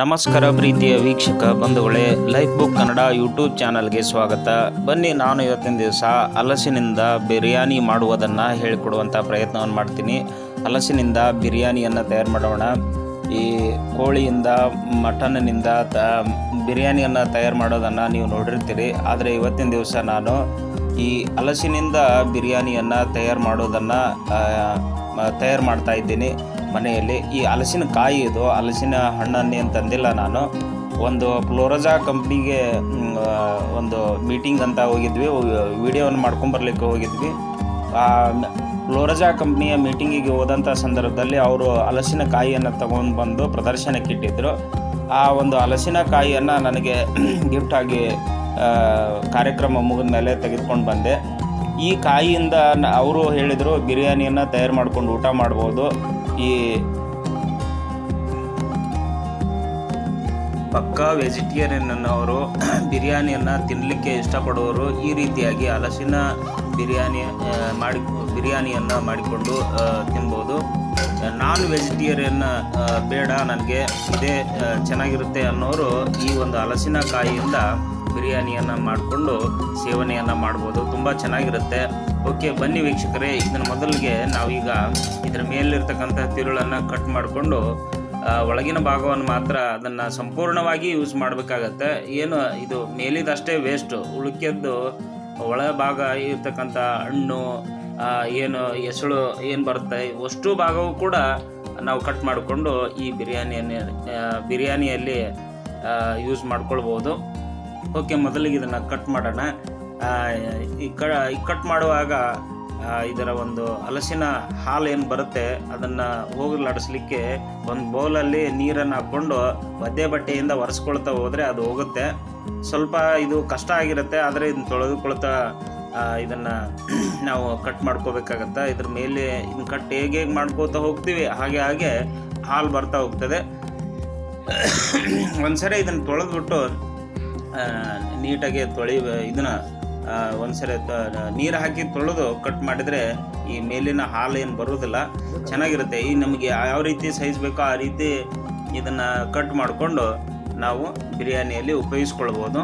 ನಮಸ್ಕಾರ ಪ್ರೀತಿಯ ವೀಕ್ಷಕ ಬಂಧುಗಳೇ ಲೈಫ್ ಬುಕ್ ಕನ್ನಡ ಯೂಟ್ಯೂಬ್ ಚಾನಲ್ಗೆ ಸ್ವಾಗತ. ಬನ್ನಿ, ನಾನು ಇವತ್ತಿನ ದಿವಸ ಹಲಸಿನಿಂದ ಬಿರಿಯಾನಿ ಮಾಡುವುದನ್ನು ಹೇಳಿಕೊಡುವಂಥ ಪ್ರಯತ್ನವನ್ನು ಮಾಡ್ತೀನಿ. ಹಲಸಿನಿಂದ ಬಿರಿಯಾನಿಯನ್ನು ತಯಾರು ಮಾಡೋಣ. ಈ ಕೋಳಿಯಿಂದ, ಮಟನ್ನಿಂದ ತ, ಬಿರಿಯಾನಿಯನ್ನು ತಯಾರು ಮಾಡೋದನ್ನು ನೀವು ನೋಡಿರ್ತೀರಿ. ಆದರೆ ಇವತ್ತಿನ ದಿವಸ ನಾನು ಈ ಹಲಸಿನಿಂದ ಬಿರಿಯಾನಿಯನ್ನು ತಯಾರು ಮಾಡೋದನ್ನು ತಯಾರು ಮಾಡ್ತಾ ಇದ್ದೀನಿ. ಮನೆಯಲ್ಲಿ ಈ ಹಲಸಿನ ಕಾಯಿ ಇದು, ಹಲಸಿನ ಹಣ್ಣನ್ನು ತಂದಿಲ್ಲ ನಾನು. ಒಂದು ಫ್ಲೋರಜಾ ಕಂಪ್ನಿಗೆ ಒಂದು ಮೀಟಿಂಗ್ ಅಂತ ಹೋಗಿದ್ವಿ. ವಿಡಿಯೋವನ್ನು ಮಾಡ್ಕೊಂಬರ್ಲಿಕ್ಕೆ ಹೋಗಿದ್ವಿ. ಆ ಫ್ಲೋರಜಾ ಕಂಪ್ನಿಯ ಮೀಟಿಂಗಿಗೆ ಹೋದಂಥ ಸಂದರ್ಭದಲ್ಲಿ ಅವರು ಹಲಸಿನ ಕಾಯಿಯನ್ನು ತಗೊಂಡು ಬಂದು ಪ್ರದರ್ಶನಕ್ಕೆ ಇಟ್ಟಿದ್ದರು ಆ ಒಂದು ಹಲಸಿನ ಕಾಯಿಯನ್ನು ನನಗೆ ಗಿಫ್ಟ್ ಆಗಿ ಕಾರ್ಯಕ್ರಮ ಮುಗಿದ ಮೇಲೆ ತೆಗೆದುಕೊಂಡು ಬಂದೆ. ಈ ಕಾಯಿಯಿಂದ ಅವರು ಹೇಳಿದರು, ಬಿರಿಯಾನಿಯನ್ನು ತಯಾರು ಮಾಡ್ಕೊಂಡು ಊಟ ಮಾಡ್ಬೋದು. ಈ ಪಕ್ಕಾ ವೆಜಿಟೇರಿಯನ್ ಅವರು ಬಿರಿಯಾನಿಯನ್ನು ತಿನ್ನಲಿಕ್ಕೆ ಇಷ್ಟಪಡುವವರು ಈ ರೀತಿಯಾಗಿ ಹಲಸಿನ ಬಿರಿಯಾನಿ ಮಾಡಿ, ಬಿರಿಯಾನಿಯನ್ನು ಮಾಡಿಕೊಂಡು ತಿನ್ಬೋದು. ನಾನ್ ವೆಜಿಟೇರಿಯನ್ ಬೇಡ, ನನಗೆ ಇದೇ ಚೆನ್ನಾಗಿರುತ್ತೆ ಅನ್ನೋರು ಈ ಒಂದು ಹಲಸಿನ ಕಾಯಿಯಿಂದ ಬಿರಿಯಾನಿಯನ್ನು ಮಾಡಿಕೊಂಡು ಸೇವನೆಯನ್ನು ಮಾಡ್ಬೋದು. ತುಂಬ ಚೆನ್ನಾಗಿರುತ್ತೆ. ಓಕೆ ಬನ್ನಿ ವೀಕ್ಷಕರೇ. ಇದನ್ನು ಮೊದಲಿಗೆ ನಾವೀಗ ಇದರ ಮೇಲಿರ್ತಕ್ಕಂಥ ತಿರುಳನ್ನು ಕಟ್ ಮಾಡಿಕೊಂಡು ಒಳಗಿನ ಭಾಗವನ್ನು ಮಾತ್ರ ಅದನ್ನು ಸಂಪೂರ್ಣವಾಗಿ ಯೂಸ್ ಮಾಡಬೇಕಾಗತ್ತೆ. ಏನು, ಇದು ಮೇಲಿದಷ್ಟೇ ವೇಸ್ಟು ಉಳುಕಿದ್ದು ಒಳ ಭಾಗ ಇರ್ತಕ್ಕಂಥ ಹಣ್ಣು ಏನು ಎಸಳು ಏನು ಬರುತ್ತೆ, ಅಷ್ಟು ಭಾಗವೂ ಕೂಡ ನಾವು ಕಟ್ ಮಾಡಿಕೊಂಡು ಈ ಬಿರಿಯಾನಿಯನ್ನು ಬಿರಿಯಾನಿಯಲ್ಲಿ ಯೂಸ್ ಮಾಡ್ಕೊಳ್ಬೋದು. ಓಕೆ, ಮೊದಲಿಗೆ ಇದನ್ನು ಕಟ್ ಮಾಡೋಣ. ಈ ಕ, ಈ ಕಟ್ ಮಾಡುವಾಗ ಇದರ ಒಂದು ಹಲಸಿನ ಹಾಲು ಏನು ಬರುತ್ತೆ, ಅದನ್ನು ಹೋಗಲಾಡಿಸ್ಲಿಕ್ಕೆ ಒಂದು ಬೌಲಲ್ಲಿ ನೀರನ್ನು ಹಾಕ್ಕೊಂಡು ಒದ್ದೆ ಬಟ್ಟೆಯಿಂದ ಒರೆಸ್ಕೊಳ್ತಾ ಹೋದರೆ ಅದು ಹೋಗುತ್ತೆ. ಸ್ವಲ್ಪ ಇದು ಕಷ್ಟ ಆಗಿರುತ್ತೆ, ಆದರೆ ಇದನ್ನ ತೊಳೆದುಕೊಳ್ತಾ ಇದನ್ನು ನಾವು ಕಟ್ ಮಾಡ್ಕೋಬೇಕಾಗತ್ತೆ. ಇದ್ರ ಮೇಲೆ ಇದನ್ನ ಕಟ್ ಹೇಗೆ ಹೇಗೆ ಮಾಡ್ಕೋತಾ ಹೋಗ್ತೀವಿ, ಹಾಗೆ ಹಾಗೆ ಹಾಲು ಬರ್ತಾ ಹೋಗ್ತದೆ. ಒಂದ್ಸರಿ ಇದನ್ನು ತೊಳೆದ್ಬಿಟ್ಟು ನೀಟಾಗಿ ತೊಳಿ, ಇದನ್ನ ಒಂದ್ಸರಿ ನೀರು ಹಾಕಿ ತೊಳೆದು ಕಟ್ ಮಾಡಿದರೆ ಈ ಮೇಲಿನ ಹಾಲು ಏನು ಬರೋದಿಲ್ಲ, ಚೆನ್ನಾಗಿರುತ್ತೆ. ಈ ನಮಗೆ ಯಾವ ರೀತಿ ಸೈಜ್ ಬೇಕೋ ಆ ರೀತಿ ಇದನ್ನು ಕಟ್ ಮಾಡಿಕೊಂಡು ನಾವು ಬಿರಿಯಾನಿಯಲ್ಲಿ ಉಪಯೋಗಿಸ್ಕೊಳ್ಬೋದು.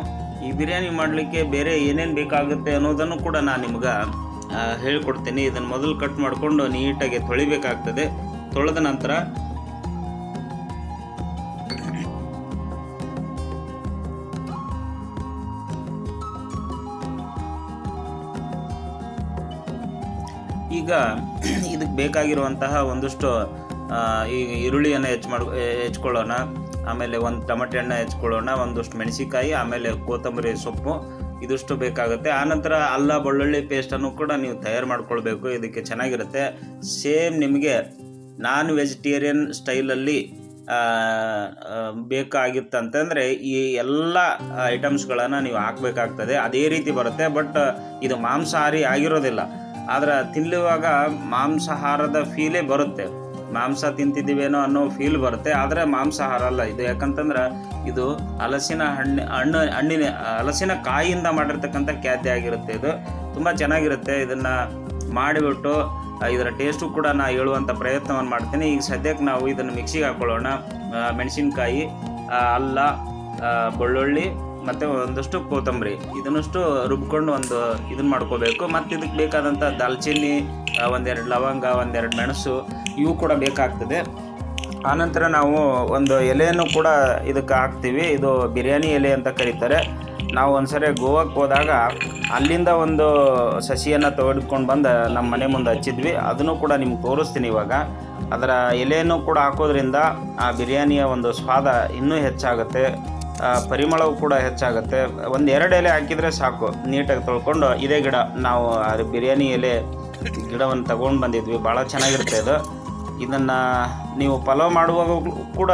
ಈ ಬಿರಿಯಾನಿ ಮಾಡಲಿಕ್ಕೆ ಬೇರೆ ಏನೇನು ಬೇಕಾಗುತ್ತೆ ಅನ್ನೋದನ್ನು ಕೂಡ ನಾನು ನಿಮ್ಗೆ ಹೇಳ್ಕೊಡ್ತೀನಿ. ಇದನ್ನು ಮೊದಲು ಕಟ್ ಮಾಡಿಕೊಂಡು ನೀಟಾಗಿ ತೊಳಿಬೇಕಾಗ್ತದೆ. ತೊಳೆದ ನಂತರ ಈಗ ಇದಕ್ಕೆ ಬೇಕಾಗಿರುವಂತಹ ಒಂದಷ್ಟು ಈ ಈರುಳ್ಳಿಯನ್ನು ಹೆಚ್ಚು ಮಾಡ್ ಹೆಚ್ಕೊಳ್ಳೋಣ ಆಮೇಲೆ ಒಂದು ಟಮಟೆ ಹಣ್ಣು ಹೆಚ್ಕೊಳ್ಳೋಣ ಒಂದಷ್ಟು ಮೆಣಸಿಕಾಯಿ ಆಮೇಲೆ ಕೊತ್ತಂಬರಿ ಸೊಪ್ಪು, ಇದಿಷ್ಟು ಬೇಕಾಗುತ್ತೆ. ಆನಂತರ ಅಲ್ಲ, ಬೆಳ್ಳುಳ್ಳಿ ಪೇಸ್ಟನ್ನು ಕೂಡ ನೀವು ತಯಾರು ಮಾಡ್ಕೊಳ್ಬೇಕು. ಇದಕ್ಕೆ ಚೆನ್ನಾಗಿರುತ್ತೆ. ಸೇಮ್ ನಿಮಗೆ ನಾನ್ ವೆಜಿಟೇರಿಯನ್ ಸ್ಟೈಲಲ್ಲಿ ಬೇಕಾಗಿತ್ತಂತಂದರೆ ಈ ಎಲ್ಲ ಐಟಮ್ಸ್ಗಳನ್ನು ನೀವು ಹಾಕಬೇಕಾಗ್ತದೆ. ಅದೇ ರೀತಿ ಬರುತ್ತೆ, ಬಟ್ ಇದು ಮಾಂಸಾಹಾರಿ ಆಗಿರೋದಿಲ್ಲ. ಆದ್ರೆ ತಿನ್ನುವಾಗ ಮಾಂಸಾಹಾರದ ಫೀಲೇ ಬರುತ್ತೆ. ಮಾಂಸ ತಿಂತಿದ್ದೀವೇನೋ ಅನ್ನೋ ಫೀಲ್ ಬರುತ್ತೆ, ಆದರೆ ಮಾಂಸಾಹಾರ ಅಲ್ಲ ಇದು. ಯಾಕಂತಂದ್ರೆ ಇದು ಹಲಸಿನ ಹಣ್ಣು ಹಣ್ಣು, ಹಣ್ಣಿನ, ಹಲಸಿನ ಕಾಯಿಯಿಂದ ಮಾಡಿರ್ತಕ್ಕಂಥ ಖಾದ್ಯ ಆಗಿರುತ್ತೆ ಇದು. ತುಂಬ ಚೆನ್ನಾಗಿರುತ್ತೆ ಇದನ್ನು ಮಾಡಿಬಿಟ್ಟು, ಇದರ ಟೇಸ್ಟು ಕೂಡ ನಾ ಹೇಳುವಂಥ ಪ್ರಯತ್ನವನ್ನು ಮಾಡ್ತೀನಿ. ಈಗ ಸದ್ಯಕ್ಕೆ ನಾವು ಇದನ್ನು ಮಿಕ್ಸಿಗೆ ಹಾಕೊಳ್ಳೋಣ. ಮೆಣಸಿನಕಾಯಿ ಅಲ್ಲ ಬೆಳ್ಳುಳ್ಳಿ ಮತ್ತು ಒಂದಷ್ಟು ಕೊತ್ತಂಬರಿ. ಇದನ್ನಷ್ಟು ರುಬ್ಕೊಂಡು ಒಂದು ಇದನ್ನ ಮಾಡ್ಕೋಬೇಕು. ಮತ್ತು ಇದಕ್ಕೆ ಬೇಕಾದಂಥ ದಾಲ್ಚಿನ್ನಿ ಒಂದೆರಡು ಲವಂಗ, ಒಂದೆರಡು ಮೆಣಸು ಇವು ಕೂಡ ಬೇಕಾಗ್ತದೆ. ಆನಂತರ ನಾವು ಒಂದು ಎಲೆಯನ್ನು ಕೂಡ ಇದಕ್ಕೆ ಹಾಕ್ತೀವಿ. ಇದು ಬಿರಿಯಾನಿ ಎಲೆ ಅಂತ ಕರೀತಾರೆ. ನಾವು ಒಂದ್ಸರಿ ಗೋವಾಕ್ಕೆ ಹೋದಾಗ ಅಲ್ಲಿಂದ ಒಂದು ಸಸಿಯನ್ನು ತೆಗೆದುಕೊಂಡು ಬಂದು ನಮ್ಮ ಮನೆ ಮುಂದೆ ಹಚ್ಚಿದ್ವಿ. ಅದನ್ನು ಕೂಡ ನಿಮ್ಗೆ ತೋರಿಸ್ತೀನಿ ಇವಾಗ. ಅದರ ಎಲೆಯನ್ನು ಕೂಡ ಹಾಕೋದ್ರಿಂದ ಆ ಬಿರಿಯಾನಿಯ ಒಂದು ಸ್ವಾದ ಇನ್ನೂ ಹೆಚ್ಚಾಗುತ್ತೆ. ಪರಿಮಳವು ಕೂಡ ಹೆಚ್ಚಾಗುತ್ತೆ. ಒಂದು ಎರಡು ಎಲೆ ಹಾಕಿದರೆ ಸಾಕು. ನೀಟಾಗಿ ತೊಳ್ಕೊಂಡು ಇದೇ ಗಿಡ ನಾವು ಅದು ಬಿರಿಯಾನಿ ಎಲೆ ಗಿಡವನ್ನು ತಗೊಂಡು ಬಂದಿದ್ವಿ. ಭಾಳ ಚೆನ್ನಾಗಿರುತ್ತೆ ಅದು ಇದನ್ನು ನೀವು ಪಲಾವ್ ಮಾಡುವಾಗ ಕೂಡ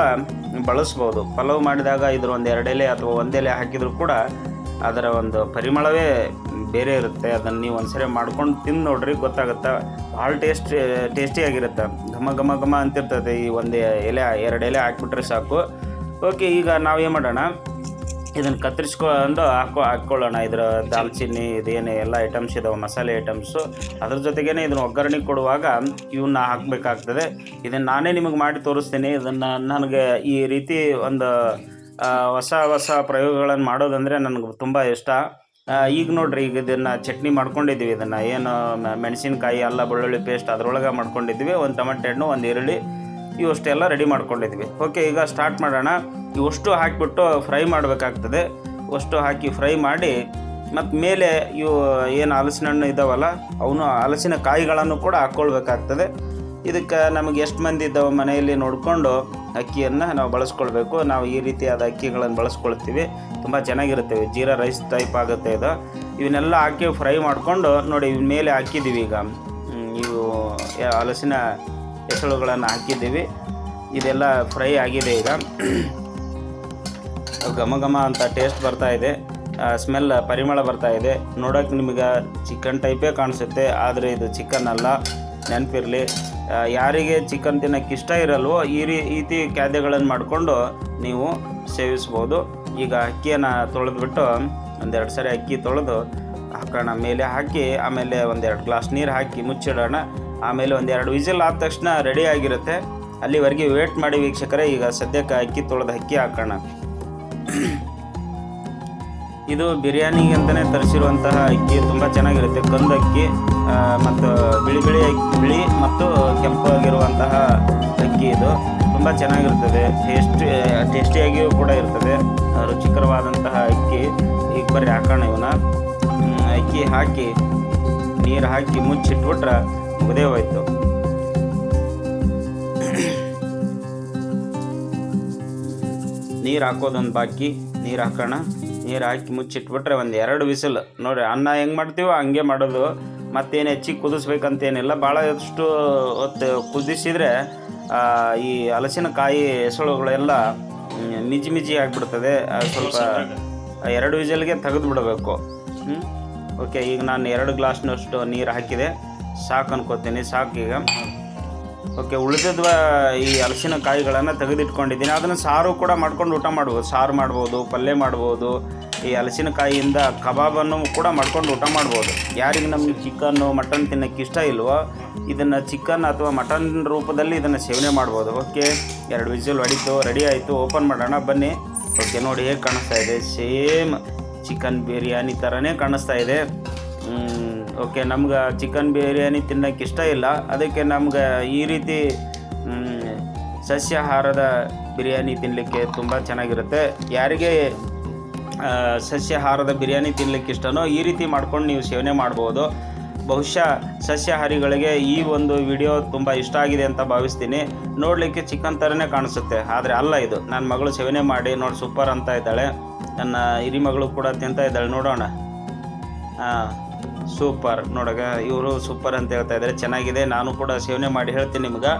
ಬಳಸ್ಬೋದು. ಪಲಾವ್ ಮಾಡಿದಾಗ ಇದ್ರ ಒಂದು ಎಲೆ ಅಥವಾ ಒಂದು ಎಲೆ ಹಾಕಿದರೂ ಕೂಡ ಅದರ ಒಂದು ಪರಿಮಳವೇ ಬೇರೆ ಇರುತ್ತೆ. ಅದನ್ನು ನೀವು ಒಂದ್ಸರಿ ಮಾಡ್ಕೊಂಡು ತಿಂದು ನೋಡ್ರಿ, ಗೊತ್ತಾಗುತ್ತೆ? ಭಾಳ ಟೇಸ್ಟ್ ಟೇಸ್ಟಿಯಾಗಿರುತ್ತೆ ಘಮ ಘಮ ಘಮ ಅಂತಿರ್ತದೆ ಈ ಒಂದು ಎಲೆ, ಎರಡು ಎಲೆ ಹಾಕ್ಬಿಟ್ರೆ ಸಾಕು. ಓಕೆ ಈಗ ನಾವೇನು ಮಾಡೋಣ? ಇದನ್ನು ಕತ್ತರಿಸ್ಕೊಂಡು ಹಾಕೋ ಹಾಕ್ಕೊಳ್ಳೋಣ. ಇದರ ದಾಲ್ಚಿನ್ನಿ, ಇದೇನು ಎಲ್ಲ ಐಟಮ್ಸ್ ಇದಾವೆ, ಮಸಾಲೆ ಐಟಮ್ಸು ಅದ್ರ ಜೊತೆಗೇ ಇದನ್ನು ಒಗ್ಗರಣೆ ಕೊಡುವಾಗ ಇವನ್ನ ಹಾಕಬೇಕಾಗ್ತದೆ. ಇದನ್ನು ನಾನೇ ನಿಮಗೆ ಮಾಡಿ ತೋರಿಸ್ತೀನಿ. ಇದನ್ನು ನನಗೆ ಈ ರೀತಿ ಒಂದು ಹೊಸ ಹೊಸ ಪ್ರಯೋಗಗಳನ್ನು ಮಾಡೋದಂದರೆ ನನಗೆ ತುಂಬ ಇಷ್ಟ. ಈಗ ನೋಡ್ರಿ, ಈಗ ಇದನ್ನು ಚಟ್ನಿ ಮಾಡ್ಕೊಂಡಿದ್ದೀವಿ ಇದನ್ನು ಏನು ಮೆಣಸಿನ್ಕಾಯಿ, ಅಲ್ಲ, ಬೆಳ್ಳುಳ್ಳಿ ಪೇಸ್ಟ್ ಅದರೊಳಗೆ ಮಾಡ್ಕೊಂಡಿದ್ದೀವಿ ಒಂದು ಟೊಮೆಟೆ ಹಣ್ಣು, ಒಂದು ಈರುಳ್ಳಿ ಇವಷ್ಟೆಲ್ಲ ರೆಡಿ ಮಾಡ್ಕೊಂಡಿದ್ವಿ. ಓಕೆ ಈಗ ಸ್ಟಾರ್ಟ್ ಮಾಡೋಣ. ಇವಷ್ಟು ಹಾಕಿಬಿಟ್ಟು ಫ್ರೈ ಮಾಡಬೇಕಾಗ್ತದೆ. ಅಷ್ಟು ಹಾಕಿ ಫ್ರೈ ಮಾಡಿ, ಮತ್ತು ಮೇಲೆ ಇವು ಏನು ಹಲಸಿನ ಹಣ್ಣು ಇದ್ದಾವಲ್ಲ ಅವನು ಹಲಸಿನ ಕಾಯಿಗಳನ್ನು ಕೂಡ ಹಾಕ್ಕೊಳ್ಬೇಕಾಗ್ತದೆ. ಇದಕ್ಕೆ ನಮಗೆ ಎಷ್ಟು ಮಂದಿ ಇದ್ದಾವೆ ಮನೆಯಲ್ಲಿ ನೋಡಿಕೊಂಡು ಅಕ್ಕಿಯನ್ನು ನಾವು ಬಳಸ್ಕೊಳ್ಬೇಕು. ನಾವು ಈ ರೀತಿಯಾದ ಅಕ್ಕಿಗಳನ್ನು ಬಳಸ್ಕೊಳ್ತೀವಿ. ತುಂಬ ಚೆನ್ನಾಗಿರುತ್ತೆ. ಜೀರಾ ರೈಸ್ ಟೈಪ್ ಆಗುತ್ತೆ ಇದು. ಇವನ್ನೆಲ್ಲ ಹಾಕಿ ಫ್ರೈ ಮಾಡಿಕೊಂಡು ನೋಡಿ, ಇವ್ನ ಮೇಲೆ ಹಾಕಿದ್ದೀವಿ ಈಗ. ಇವು ಹಲಸಿನ ಎಸಳುಗಳನ್ನು ಹಾಕಿದ್ದೀವಿ. ಇದೆಲ್ಲ ಫ್ರೈ ಆಗಿದೆ ಈಗ. ಘಮ ಘಮ ಅಂತ ಟೇಸ್ಟ್ ಬರ್ತಾ ಇದೆ. ಸ್ಮೆಲ್ ಪರಿಮಳ ಬರ್ತಾ ಇದೆ. ನೋಡೋಕೆ ನಿಮಗೆ ಚಿಕನ್ ಟೈಪೇ ಕಾಣಿಸುತ್ತೆ, ಆದರೆ ಇದು ಚಿಕನ್ ಅಲ್ಲ. ನೆನಪಿರಲಿ. ಯಾರಿಗೆ ಚಿಕನ್ ತಿನ್ನೋಕ್ಕೆ ಇಷ್ಟ ಇರಲ್ವೋ, ಈ ರೀತಿ ಖಾದ್ಯಗಳನ್ನು ಮಾಡಿಕೊಂಡು ನೀವು ಸೇವಿಸ್ಬೋದು. ಈಗ ಅಕ್ಕಿಯನ್ನು ತೊಳೆದ್ಬಿಟ್ಟು ಒಂದೆರಡು ಸರಿ ಅಕ್ಕಿ ತೊಳೆದು ಹಾಕೋಣ. ಮೇಲೆ ಹಾಕಿ, ಆಮೇಲೆ ಒಂದೆರಡು ಗ್ಲಾಸ್ ನೀರು ಹಾಕಿ ಮುಚ್ಚಿಡೋಣ. ಆಮೇಲೆ ಒಂದೆರಡು ವಿಸಿಲ್ ಆದ ತಕ್ಷಣ ರೆಡಿ ಆಗಿರುತ್ತೆ. ಅಲ್ಲಿವರೆಗೆ ವೇಟ್ ಮಾಡಿ ವೀಕ್ಷಕರೇ, ಈಗ ಸದ್ಯಕ್ಕೆ ಅಕ್ಕಿ ತೊಳೆದು ಅಕ್ಕಿ ಹಾಕೋಣ. ಇದು ಬಿರಿಯಾನಿಗೆ ಅಂತಲೇ ತರಿಸಿರುವಂತಹ ಅಕ್ಕಿ, ತುಂಬ ಚೆನ್ನಾಗಿರುತ್ತೆ. ಕಂದು ಅಕ್ಕಿ ಮತ್ತು ಬಿಳಿ ಬಿಳಿ ಅಕ್ಕಿ, ಬಿಳಿ ಮತ್ತು ಕೆಂಪು ಆಗಿರುವಂತಹ ಅಕ್ಕಿ ಇದು. ತುಂಬ ಚೆನ್ನಾಗಿರ್ತದೆ. ಟೇಸ್ಟಿ ಟೇಸ್ಟಿಯಾಗಿಯೂ ಕೂಡ ಇರ್ತದೆ. ರುಚಿಕರವಾದಂತಹ ಅಕ್ಕಿ. ಈಗ ಬರ್ರಿ, ಹಾಕೋಣ ಇವನ್ನ. ಅಕ್ಕಿ ಹಾಕಿ, ನೀರು ಹಾಕಿ ಮುಚ್ಚಿಟ್ಬಿಟ್ರೆ ಹೋಯ್ತು ನೀರು ಹಾಕೋದೊಂದು ಬಾಕಿ, ನೀರು ಹಾಕೋಣ. ನೀರು ಹಾಕಿ ಮುಚ್ಚಿಟ್ಬಿಟ್ರೆ ಒಂದು ಎರಡು ವಿಸಿಲ್. ನೋಡಿರಿ, ಅನ್ನ ಹೆಂಗೆ ಮಾಡ್ತೀವೋ ಹಂಗೆ ಮಾಡೋದು. ಮತ್ತೇನು ಹೆಚ್ಚಿಗೆ ಕುದಿಸ್ಬೇಕಂತೇನಿಲ್ಲ. ಭಾಳ ಎಷ್ಟು ಹೊತ್ತು ಕುದಿಸಿದರೆ ಈ ಹಲಸಿನಕಾಯಿ ಹೆಸಳುಗಳೆಲ್ಲ ಮಿಜಿ ಮಿಜಿ ಆಗಿಬಿಡ್ತದೆ. ಸ್ವಲ್ಪ ಎರಡು ವಿಜಲ್ಗೆ ತೆಗೆದು ಬಿಡಬೇಕು ಓಕೆ, ಈಗ ನಾನು ಎರಡು ಗ್ಲಾಸ್ನಷ್ಟು ನೀರು ಹಾಕಿದೆ. ಸಾಕು ಅನ್ಕೋತೀನಿ ಈಗ. ಓಕೆ ಉಳಿದದ ಈ ಹಲಸಿನ ಕಾಯಿಗಳನ್ನು ತೆಗೆದಿಟ್ಕೊಂಡಿದ್ದೀನಿ. ಅದನ್ನು ಸಾರು ಕೂಡ ಮಾಡ್ಕೊಂಡು ಊಟ ಮಾಡ್ಬೋದು. ಸಾರು ಮಾಡ್ಬೋದು, ಪಲ್ಯ ಮಾಡ್ಬೋದು, ಈ ಹಲಸಿನಕಾಯಿಯಿಂದ ಕಬಾಬನ್ನು ಕೂಡ ಮಾಡ್ಕೊಂಡು ಊಟ ಮಾಡ್ಬೋದು. ಯಾರಿಗೆ ನಮಗೆ ಚಿಕನ್ನು, ಮಟನ್ ತಿನ್ನೋಕ್ಕೆ ಇಷ್ಟ ಇಲ್ವೋ, ಇದನ್ನು ಚಿಕನ್ ಅಥವಾ ಮಟನ್ ರೂಪದಲ್ಲಿ ಇದನ್ನು ಸೇವನೆ ಮಾಡ್ಬೋದು. ಓಕೆ ಎರಡು ವಿಸಿಲ್ ಹೊಡಿತು ರೆಡಿ ಆಯಿತು ಓಪನ್ ಮಾಡೋಣ, ಬನ್ನಿ. ಓಕೆ ನೋಡಿ ಹೇಗೆ ಕಾಣಿಸ್ತಾ ಇದೆ. ಸೇಮ್ ಚಿಕನ್ ಬಿರಿಯಾನಿ ಥರನೇ ಕಾಣಿಸ್ತಾ ಇದೆ. ಓಕೆ, ನಮ್ಗೆ ಚಿಕನ್ ಬಿರಿಯಾನಿ ತಿನ್ನೋಕ್ಕೆ ಇಷ್ಟ ಇಲ್ಲ. ಅದಕ್ಕೆ ನಮ್ಗೆ ಈ ರೀತಿ ಸಸ್ಯಾಹಾರದ ಬಿರಿಯಾನಿ ತಿನ್ನಲಿಕ್ಕೆ ತುಂಬ ಚೆನ್ನಾಗಿರುತ್ತೆ. ಯಾರಿಗೆ ಸಸ್ಯಾಹಾರದ ಬಿರಿಯಾನಿ ತಿನ್ನಲಿಕ್ಕೆ ಇಷ್ಟನೋ ಈ ರೀತಿ ಮಾಡ್ಕೊಂಡು ನೀವು ಸೇವನೆ ಮಾಡ್ಬೋದು. ಬಹುಶಃ ಸಸ್ಯಾಹಾರಿಗಳಿಗೆ ಈ ಒಂದು ವಿಡಿಯೋ ತುಂಬ ಇಷ್ಟ ಆಗಿದೆ ಅಂತ ಭಾವಿಸ್ತೀನಿ. ನೋಡಲಿಕ್ಕೆ ಚಿಕನ್ ಥರನೇ ಕಾಣಿಸುತ್ತೆ, ಆದರೆ ಅಲ್ಲ ಇದು. ನನ್ನ ಮಗಳು ಸೇವನೆ ಮಾಡಿ, ನೋಡಿ, ಸೂಪರ್ ಅಂತ ಇದ್ದಾಳೆ. ನನ್ನ ಹಿರಿ ಮಗಳು ಕೂಡ ತಿಂತ ಇದ್ದಾಳೆ, ನೋಡೋಣ. ಹಾಂ ಸೂಪರ್. ನೋಡಗ ಇವರು ಸೂಪರ್ ಅಂತ ಹೇಳ್ತಾ ಇದ್ದಾರೆ. ಚೆನ್ನಾಗಿದೆ. ನಾನು ಕೂಡ ಸೇವನೆ ಮಾಡಿ ಹೇಳ್ತೀನಿ ನಿಮ್ಗೆ.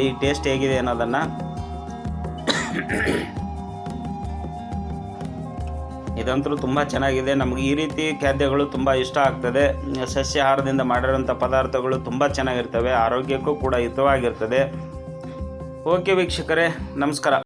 ಈ ಟೇಸ್ಟ್ ಹೇಗಿದೆ ಅನ್ನೋದನ್ನು. ಇದಂತೂ ತುಂಬ ಚೆನ್ನಾಗಿದೆ. ನಮಗೆ ಈ ರೀತಿ ಖಾದ್ಯಗಳು ತುಂಬ ಇಷ್ಟ ಆಗ್ತದೆ. ಸಸ್ಯಾಹಾರದಿಂದ ಮಾಡಿರೋಂಥ ಪದಾರ್ಥಗಳು ತುಂಬ ಚೆನ್ನಾಗಿರ್ತವೆ. ಆರೋಗ್ಯಕ್ಕೂ ಕೂಡ ಹಿತವಾಗಿರ್ತದೆ. ಓಕೆ ವೀಕ್ಷಕರೇ, ನಮಸ್ಕಾರ.